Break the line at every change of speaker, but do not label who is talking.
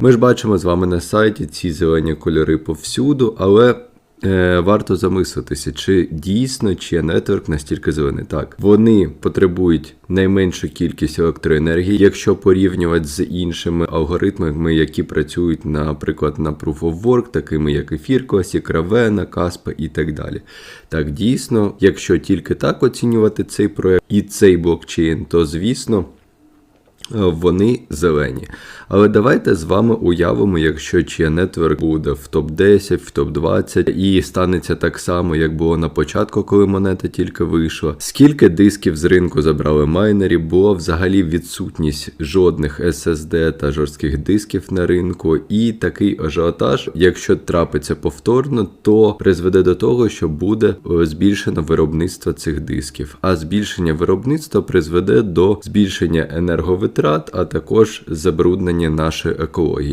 Ми ж бачимо з вами на сайті ці зелені кольори повсюду, але е, варто замислитися, чи дійсно чи нетворк настільки зелений. Так, вони потребують найменшу кількість електроенергії, якщо порівнювати з іншими алгоритмами, які працюють, наприклад, на Proof of Work, такими як Ефір Classic, Ravenna, Caspa і так далі. Так, дійсно, якщо тільки так оцінювати цей проект і цей блокчейн, то звісно. Е, Вони зелені. Але давайте з вами уявимо, якщо Chia Network буде в топ-10, в топ-20 і станеться так само, як було на початку, коли монета тільки вийшла. Скільки дисків з ринку забрали майнері, була взагалі відсутність жодних SSD та жорстких дисків на ринку, і такий ажіотаж, якщо трапиться повторно, то призведе до того, що буде е, збільшено виробництво цих дисків. А збільшення виробництва призведе до збільшення енерговитрат, а також забруднення нашої екології.